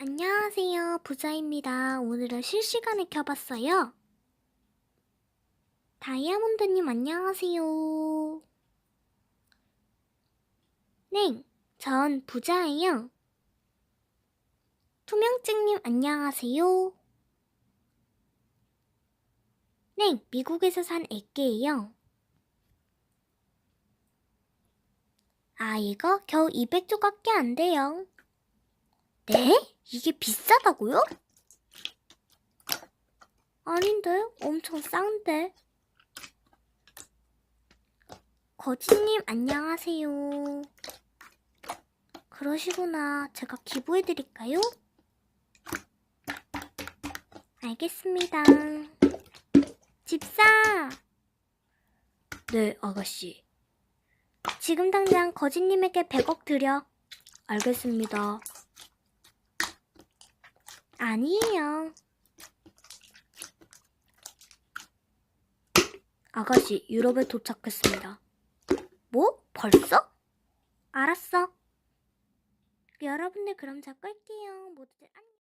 안녕하세요. 부자입니다. 오늘은 실시간에 켜봤어요. 다이아몬드님 안녕하세요. 네, 전 부자예요. 투명증님 안녕하세요. 네, 미국에서 산 애기예요. 아, 이거 겨우 200조각밖에 안 돼요. 네? 이게 비싸다고요? 아닌데, 엄청 싼데. 거지님, 안녕하세요. 그러시구나. 제가 기부해드릴까요? 알겠습니다. 집사! 네, 아가씨. 지금 당장 거지님에게 100억 드려. 알겠습니다. 아니에요. 아가씨, 유럽에 도착했습니다. 뭐? 벌써? 알았어. 여러분들 그럼 저 끌게요. 모두들 안녕.